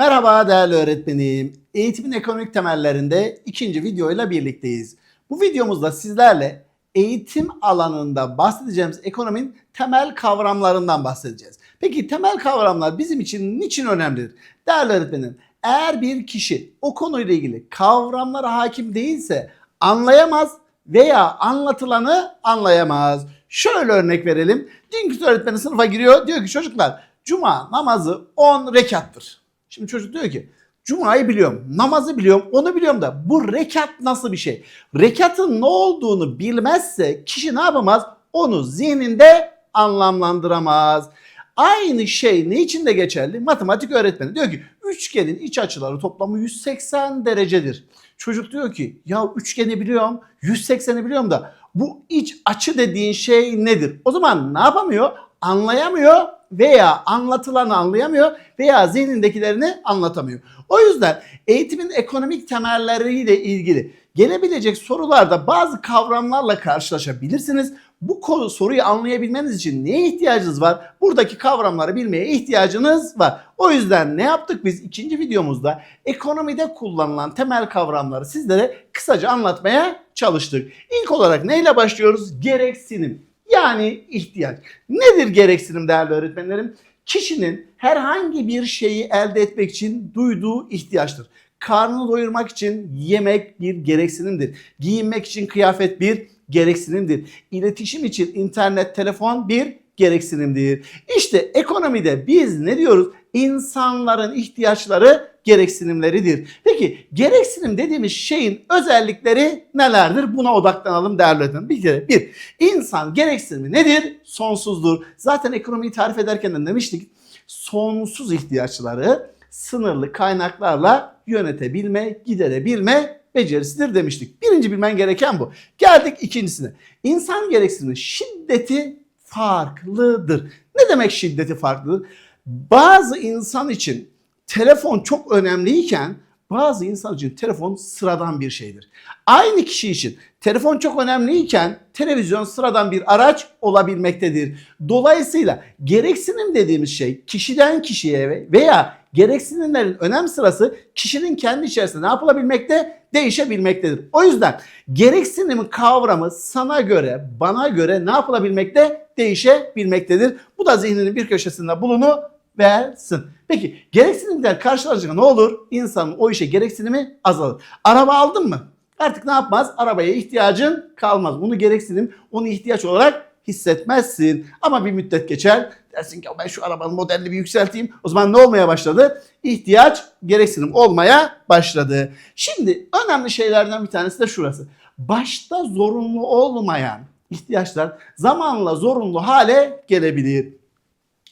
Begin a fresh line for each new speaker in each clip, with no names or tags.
Merhaba değerli öğretmenim. Eğitimin ekonomik temellerinde ikinci videoyla birlikteyiz. Bu videomuzda sizlerle eğitim alanında bahsedeceğimiz ekonominin temel kavramlarından bahsedeceğiz. Peki temel kavramlar bizim için niçin önemlidir? Değerli öğretmenim, eğer bir kişi o konuyla ilgili kavramlara hakim değilse anlayamaz veya anlatılanı anlayamaz. Şöyle örnek verelim. Din öğretmeni sınıfa giriyor. Diyor ki çocuklar cuma namazı 10 rekattır. Şimdi çocuk diyor ki Cuma'yı biliyorum, namazı biliyorum, onu biliyorum da bu rekat nasıl bir şey? Rekatın ne olduğunu bilmezse kişi ne yapamaz? Onu zihninde anlamlandıramaz. Aynı şey ne için de geçerli? Matematik öğretmeni diyor ki üçgenin iç açıları toplamı 180 derecedir. Çocuk diyor ki ya üçgeni biliyorum, 180'i biliyorum da bu iç açı dediğin şey nedir? O zaman ne yapamıyor? Anlayamıyor veya anlatılanı anlayamıyor veya zihnindekilerini anlatamıyor. O yüzden eğitimin ekonomik temelleriyle ilgili gelebilecek sorularda bazı kavramlarla karşılaşabilirsiniz. Bu soruyu anlayabilmeniz için neye ihtiyacınız var? Buradaki kavramları bilmeye ihtiyacınız var. O yüzden ne yaptık biz ikinci videomuzda ekonomide kullanılan temel kavramları sizlere kısaca anlatmaya çalıştık. İlk olarak neyle başlıyoruz? Gereksinim. Yani ihtiyaç. Nedir gereksinim değerli öğretmenlerim? Kişinin herhangi bir şeyi elde etmek için duyduğu ihtiyaçtır. Karnını doyurmak için yemek bir gereksinimdir. Giyinmek için kıyafet bir gereksinimdir. İletişim için internet, telefon bir gereksinimdir. İşte ekonomide biz ne diyoruz? İnsanların ihtiyaçları gereksinimleridir. Peki gereksinim dediğimiz şeyin özellikleri nelerdir? Buna odaklanalım değerli öğretmenim. Bir kere bir, insan gereksinimi nedir? Sonsuzdur. Zaten ekonomiyi tarif ederken de demiştik. Sonsuz ihtiyaçları sınırlı kaynaklarla yönetebilme, giderebilme becerisidir demiştik. Birinci bilmen gereken bu. Geldik ikincisine. İnsan gereksinimi şiddeti farklıdır. Ne demek şiddeti farklıdır? Bazı insan için telefon çok önemliyken bazı insan için telefon sıradan bir şeydir. Aynı kişi için telefon çok önemliyken televizyon sıradan bir araç olabilmektedir. Dolayısıyla gereksinim dediğimiz şey kişiden kişiye veya gereksinimlerin önem sırası kişinin kendi içerisinde ne yapılabilmekte? Değişebilmektedir. O yüzden gereksinim kavramı sana göre, bana göre ne yapılabilmekte? Değişebilmektedir. Bu da zihninin bir köşesinde bulunu versin. Peki gereksinimler karşılaşınca ne olur? İnsanın o işe gereksinimi azalır. Araba aldın mı? Artık ne yapmaz? Arabaya ihtiyacın kalmaz. Bunu gereksinim, onu ihtiyaç olarak hissetmezsin. Ama bir müddet geçer. Dersin ki ben şu arabanın modelini bir yükselteyim. O zaman ne olmaya başladı? İhtiyaç, gereksinim olmaya başladı. Şimdi önemli şeylerden bir tanesi de şurası. Başta zorunlu olmayan ihtiyaçlar zamanla zorunlu hale gelebilir.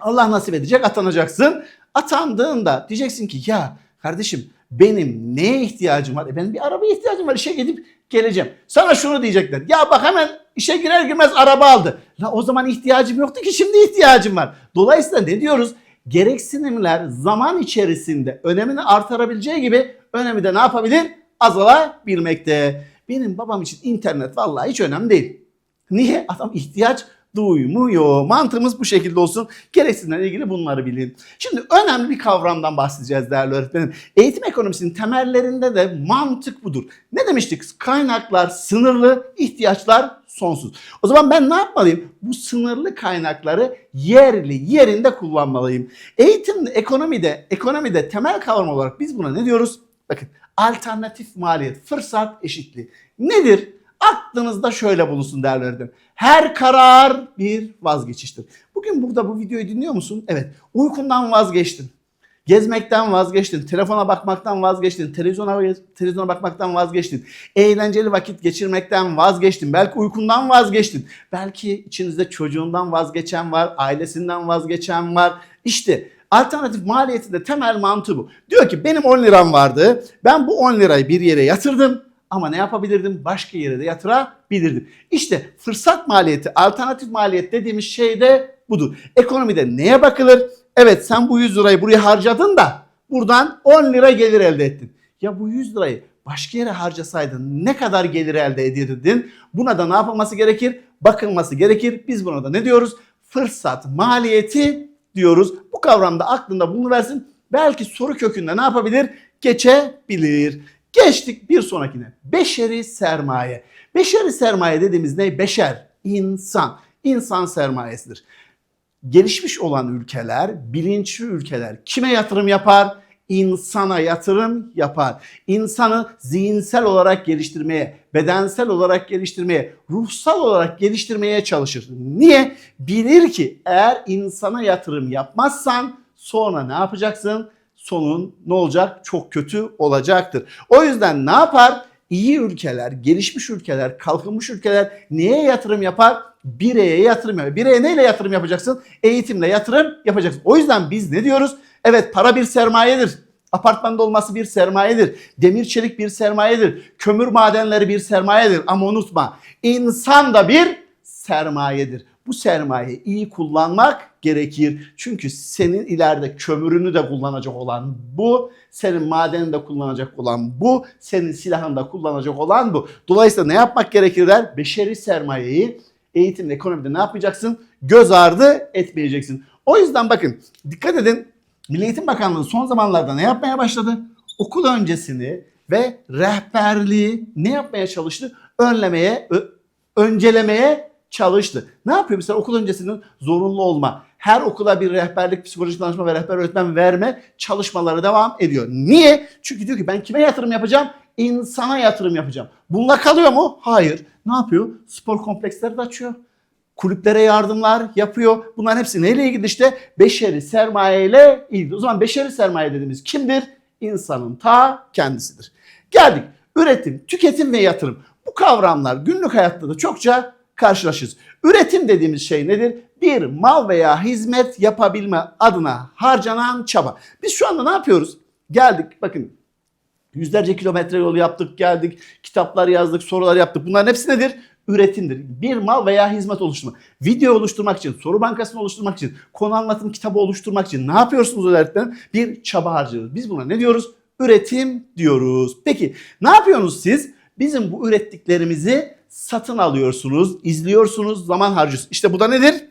Allah nasip edecek atanacaksın. Atandığında diyeceksin ki ya kardeşim benim neye ihtiyacım var? E benim bir arabaya ihtiyacım var. İşe gidip geleceğim. Sana şunu diyecekler. Ya bak hemen işe girer girmez araba aldı. La o zaman ihtiyacım yoktu ki şimdi ihtiyacım var. Dolayısıyla ne diyoruz? Gereksinimler zaman içerisinde önemini artırabileceği gibi önemi de ne yapabilir? Azalabilmekte. Benim babam için internet vallahi hiç önemli değil. Niye? Adam ihtiyaç duymuyor. Mantığımız bu şekilde olsun. Gereksinimlerle ilgili bunları bilin. Şimdi önemli bir kavramdan bahsedeceğiz değerli öğretmenim. Eğitim ekonomisinin temellerinde de mantık budur. Ne demiştik? Kaynaklar sınırlı, ihtiyaçlar sonsuz. O zaman ben ne yapmalıyım? Bu sınırlı kaynakları yerli, yerinde kullanmalıyım. Eğitimde, ekonomide, ekonomide temel kavram olarak biz buna ne diyoruz? Bakın alternatif maliyet, fırsat eşitliği. Nedir? Aklınızda şöyle bulunsun değerli öğretmenim. Her karar bir vazgeçiştir. Bugün burada bu videoyu dinliyor musun? Evet. Uykundan vazgeçtin. Gezmekten vazgeçtin, telefona bakmaktan vazgeçtin, televizyona televizyona bakmaktan vazgeçtin, eğlenceli vakit geçirmekten vazgeçtin, belki uykundan vazgeçtin, belki içinizde çocuğundan vazgeçen var, ailesinden vazgeçen var. İşte alternatif maliyetinde temel mantığı bu. Diyor ki benim 10 liram vardı, ben bu 10 lirayı bir yere yatırdım, ama ne yapabilirdim? Başka yere de yatırabilirdim. İşte fırsat maliyeti, alternatif maliyet dediğimiz şey de budur. Ekonomide neye bakılır? Evet sen bu 100 lirayı buraya harcadın da buradan 10 lira gelir elde ettin. Ya bu 100 lirayı başka yere harcasaydın ne kadar gelir elde edirdin? Buna da ne yapılması gerekir? Bakılması gerekir. Biz buna da ne diyoruz? Fırsat maliyeti diyoruz. Bu kavramda aklında bulunuversin. belki soru kökünde ne yapabilir? Geçebilir. Geçtik bir sonrakine. Beşeri sermaye. Beşeri sermaye dediğimiz ne? Beşer, insan. İnsan sermayesidir. Gelişmiş olan ülkeler, bilinçli ülkeler kime yatırım yapar? insana yatırım yapar. İnsanı zihinsel olarak geliştirmeye, bedensel olarak geliştirmeye, ruhsal olarak geliştirmeye çalışır. Niye? Bilir ki eğer insana yatırım yapmazsan sonra ne yapacaksın? Sonun ne olacak? Çok kötü olacaktır. O yüzden ne yapar? İyi ülkeler, gelişmiş ülkeler, kalkınmış ülkeler neye yatırım yapar? Bireye yatırım yapar. Bireye neyle yatırım yapacaksın? Eğitimle yatırım yapacaksın. O yüzden biz ne diyoruz? Evet para bir sermayedir. Apartmanda olması bir sermayedir. Demir çelik bir sermayedir. Kömür madenleri bir sermayedir. Ama unutma insan da bir sermayedir. Bu sermayeyi iyi kullanmak gerekir. Çünkü senin ileride kömürünü de kullanacak olan bu, senin madenini de kullanacak olan bu, senin silahını da kullanacak olan bu. Dolayısıyla ne yapmak gerekir der? Beşeri sermayeyi eğitimde, ekonomide ne yapacaksın? Göz ardı etmeyeceksin. O yüzden bakın dikkat edin Milli Eğitim Bakanlığı son zamanlarda ne yapmaya başladı? Okul öncesini ve rehberliği ne yapmaya çalıştı? Önlemeye, öncelemeye çalıştı. Ne yapıyor mesela okul öncesinin zorunlu olma, her okula bir rehberlik, psikolojik danışma ve rehber öğretmen verme çalışmaları devam ediyor. Niye? Çünkü diyor ki ben kime yatırım yapacağım? İnsana yatırım yapacağım. Bununla kalıyor mu? Hayır. Ne yapıyor? Spor kompleksleri de açıyor kulüplere yardımlar yapıyor. Bunların hepsi neyle ilgili işte? Beşeri sermaye ile ilgili. O zaman beşeri sermaye dediğimiz kimdir? İnsanın ta kendisidir. Geldik. Üretim, tüketim ve yatırım. Bu kavramlar günlük hayatta da çokça karşılaşırız. Üretim dediğimiz şey nedir? Bir mal veya hizmet yapabilme adına harcanan çaba. Biz şu anda ne yapıyoruz? Geldik bakın yüzlerce kilometre yol yaptık geldik. Kitaplar yazdık, sorular yaptık. Bunların hepsi nedir? üretimdir. Bir mal veya hizmet oluşturma. Video oluşturmak için, soru bankasını oluşturmak için, konu anlatım kitabı oluşturmak için ne yapıyorsunuz özellikle? Bir çaba harcıyoruz. Biz buna ne diyoruz? Üretim diyoruz. Peki ne yapıyorsunuz siz? Bizim bu ürettiklerimizi satın alıyorsunuz, izliyorsunuz, zaman harcıyorsunuz. İşte bu da nedir?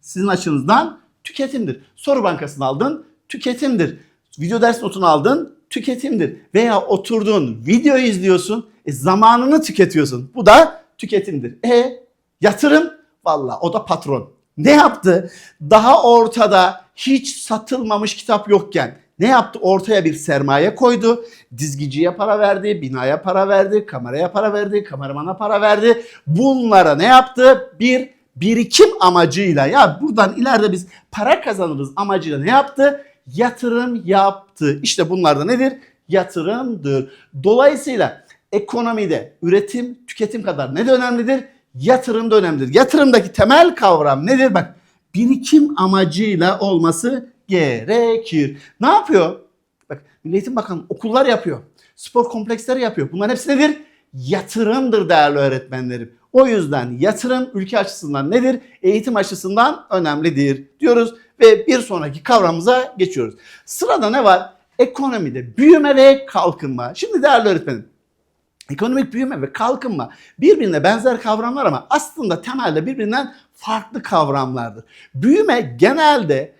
Sizin açınızdan tüketimdir. Soru bankasını aldın, tüketimdir. Video ders notunu aldın, tüketimdir. Veya oturdun, video izliyorsun, e, zamanını tüketiyorsun. Bu da tüketimdir. E yatırım valla o da patron. Ne yaptı? Daha ortada hiç satılmamış kitap yokken ne yaptı? Ortaya bir sermaye koydu. Dizgiciye para verdi, binaya para verdi, kameraya para verdi, kameramana para verdi. Bunlara ne yaptı? Bir birikim amacıyla ya buradan ileride biz para kazanırız amacıyla ne yaptı? Yatırım yaptı. İşte bunlar da nedir? Yatırımdır. Dolayısıyla ekonomide üretim, tüketim kadar ne de önemlidir? Yatırım da önemlidir. Yatırımdaki temel kavram nedir? Bak birikim amacıyla olması gerekir. Ne yapıyor? Bak Milli Eğitim Bakanı okullar yapıyor. Spor kompleksleri yapıyor. Bunların hepsi nedir? Yatırımdır değerli öğretmenlerim. O yüzden yatırım ülke açısından nedir? Eğitim açısından önemlidir diyoruz ve bir sonraki kavramımıza geçiyoruz. Sırada ne var? Ekonomide büyüme ve kalkınma. Şimdi değerli öğretmenim Ekonomik büyüme ve kalkınma birbirine benzer kavramlar ama aslında temelde birbirinden farklı kavramlardır. Büyüme genelde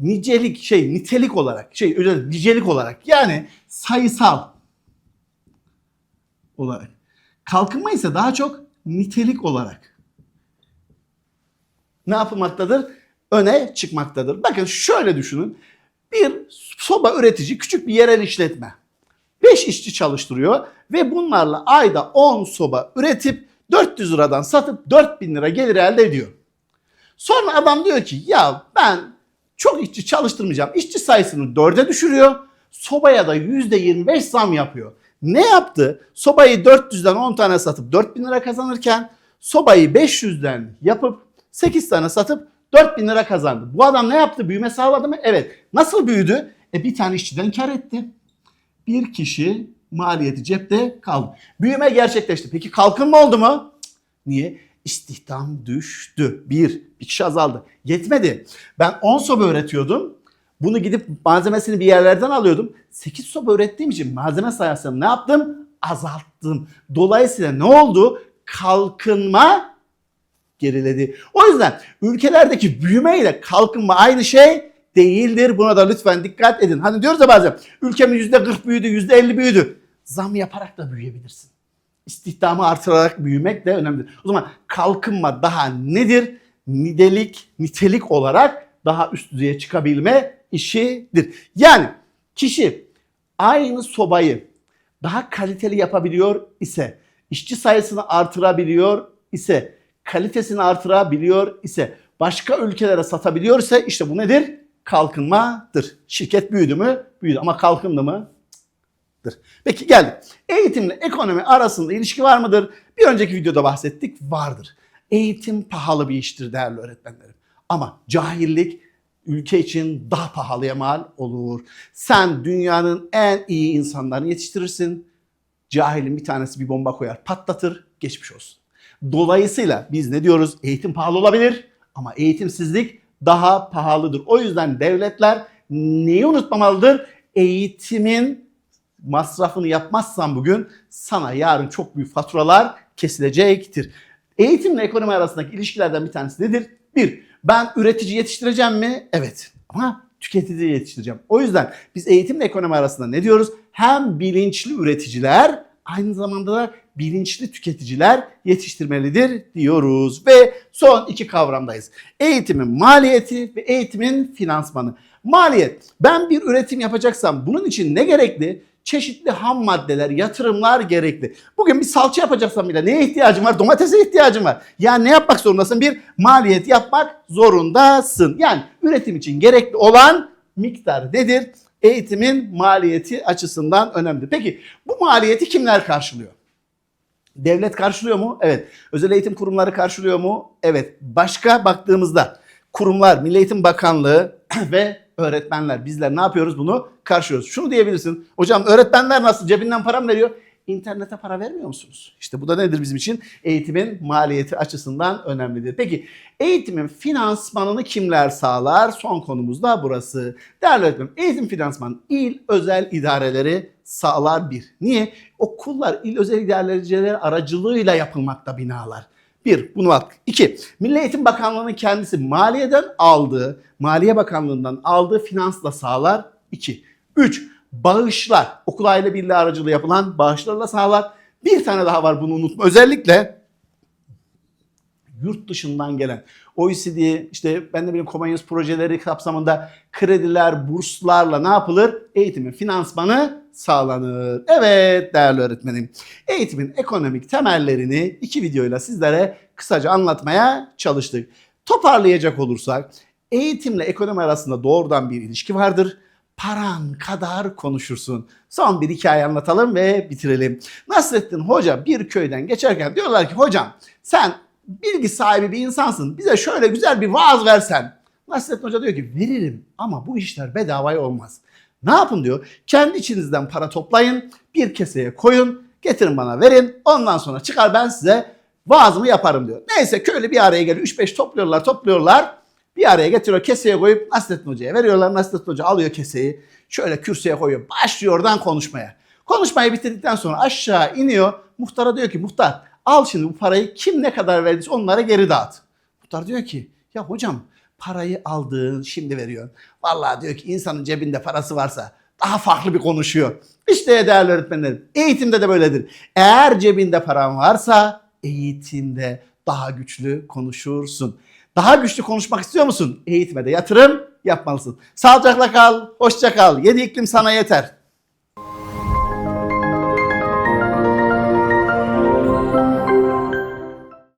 nicelik şey nitelik olarak şey öyle nicelik olarak yani sayısal olarak. Kalkınma ise daha çok nitelik olarak ne yapılmaktadır? Öne çıkmaktadır. Bakın şöyle düşünün. Bir soba üretici küçük bir yerel işletme. 5 işçi çalıştırıyor ve bunlarla ayda 10 soba üretip 400 liradan satıp 4000 lira gelir elde ediyor. Sonra adam diyor ki ya ben çok işçi çalıştırmayacağım. İşçi sayısını 4'e düşürüyor. Sobaya da %25 zam yapıyor. Ne yaptı? Sobayı 400'den 10 tane satıp 4000 lira kazanırken sobayı 500'den yapıp 8 tane satıp 4000 lira kazandı. Bu adam ne yaptı? Büyüme sağladı mı? Evet. Nasıl büyüdü? E bir tane işçiden kar etti. Bir kişi maliyeti cepte kaldı. Büyüme gerçekleşti. Peki kalkınma oldu mu? Niye? İstihdam düştü. Bir, bir kişi azaldı. Yetmedi. Ben 10 soba üretiyordum. Bunu gidip malzemesini bir yerlerden alıyordum. 8 soba ürettiğim için malzeme sayısını ne yaptım? Azalttım. Dolayısıyla ne oldu? Kalkınma geriledi. O yüzden ülkelerdeki büyüme ile kalkınma aynı şey değildir. Buna da lütfen dikkat edin. Hani diyoruz ya bazen ülkemin %40 büyüdü, %50 büyüdü. Zam yaparak da büyüyebilirsin. İstihdamı artırarak büyümek de önemlidir. O zaman kalkınma daha nedir? Nidelik, nitelik olarak daha üst düzeye çıkabilme işidir. Yani kişi aynı sobayı daha kaliteli yapabiliyor ise, işçi sayısını artırabiliyor ise, kalitesini artırabiliyor ise, başka ülkelere satabiliyorsa işte bu nedir? Kalkınmadır. Şirket büyüdü mü? Büyüdü ama kalkındı mı? Peki geldik. Eğitimle ekonomi arasında ilişki var mıdır? Bir önceki videoda bahsettik. Vardır. Eğitim pahalı bir iştir değerli öğretmenlerim. Ama cahillik ülke için daha pahalıya mal olur. Sen dünyanın en iyi insanlarını yetiştirirsin. Cahilin bir tanesi bir bomba koyar, patlatır, geçmiş olsun. Dolayısıyla biz ne diyoruz? Eğitim pahalı olabilir ama eğitimsizlik daha pahalıdır. O yüzden devletler neyi unutmamalıdır? Eğitimin masrafını yapmazsan bugün sana yarın çok büyük faturalar kesilecektir. Eğitimle ekonomi arasındaki ilişkilerden bir tanesi nedir? Bir, ben üretici yetiştireceğim mi? Evet. Ama tüketici yetiştireceğim. O yüzden biz eğitimle ekonomi arasında ne diyoruz? Hem bilinçli üreticiler aynı zamanda da bilinçli tüketiciler yetiştirmelidir diyoruz. Ve son iki kavramdayız. Eğitimin maliyeti ve eğitimin finansmanı. Maliyet. Ben bir üretim yapacaksam bunun için ne gerekli? Çeşitli ham maddeler, yatırımlar gerekli. Bugün bir salça yapacaksam bile neye ihtiyacım var? Domatese ihtiyacım var. Yani ne yapmak zorundasın? Bir maliyet yapmak zorundasın. Yani üretim için gerekli olan miktar nedir? Eğitimin maliyeti açısından önemli. Peki bu maliyeti kimler karşılıyor? Devlet karşılıyor mu? Evet. Özel eğitim kurumları karşılıyor mu? Evet. Başka baktığımızda kurumlar, Milli Eğitim Bakanlığı ve öğretmenler bizler ne yapıyoruz bunu karşılıyoruz. Şunu diyebilirsin. Hocam öğretmenler nasıl cebinden para mı veriyor? İnternete para vermiyor musunuz? İşte bu da nedir bizim için? Eğitimin maliyeti açısından önemlidir. Peki eğitimin finansmanını kimler sağlar? Son konumuz da burası. Değerli öğretmenim eğitim finansmanı il özel idareleri sağlar bir. Niye? Okullar il özel idareciler aracılığıyla yapılmakta binalar. Bir, bunu bak. İki, Milli Eğitim Bakanlığı'nın kendisi maliyeden aldığı, Maliye Bakanlığı'ndan aldığı finansla sağlar. İki. Üç, bağışlar. Okul aile birliği aracılığı yapılan bağışlarla sağlar. Bir tane daha var bunu unutma. Özellikle yurt dışından gelen OECD işte ben de bileyim Comenius projeleri kapsamında krediler, burslarla ne yapılır? Eğitimin finansmanı sağlanır. Evet değerli öğretmenim. Eğitimin ekonomik temellerini iki videoyla sizlere kısaca anlatmaya çalıştık. Toparlayacak olursak eğitimle ekonomi arasında doğrudan bir ilişki vardır paran kadar konuşursun. Son bir hikaye anlatalım ve bitirelim. Nasrettin Hoca bir köyden geçerken diyorlar ki hocam sen bilgi sahibi bir insansın. Bize şöyle güzel bir vaaz versen. Nasrettin Hoca diyor ki veririm ama bu işler bedavaya olmaz. Ne yapın diyor. Kendi içinizden para toplayın. Bir keseye koyun. Getirin bana verin. Ondan sonra çıkar ben size vaazımı yaparım diyor. Neyse köylü bir araya geliyor. 3-5 topluyorlar topluyorlar. Bir araya getiriyor keseye koyup Nasrettin Hoca'ya veriyorlar. Nasrettin Hoca alıyor keseyi. Şöyle kürsüye koyuyor. Başlıyor oradan konuşmaya. Konuşmayı bitirdikten sonra aşağı iniyor. Muhtara diyor ki muhtar al şimdi bu parayı kim ne kadar verdiyse onlara geri dağıt. Muhtar diyor ki ya hocam parayı aldın şimdi veriyorsun. Vallahi diyor ki insanın cebinde parası varsa daha farklı bir konuşuyor. İşte değerli öğretmenlerim eğitimde de böyledir. Eğer cebinde paran varsa eğitimde daha güçlü konuşursun. Daha güçlü konuşmak istiyor musun? Eğitime de yatırım yapmalısın. Sağlıcakla kal, hoşça kal. Yedi iklim sana yeter.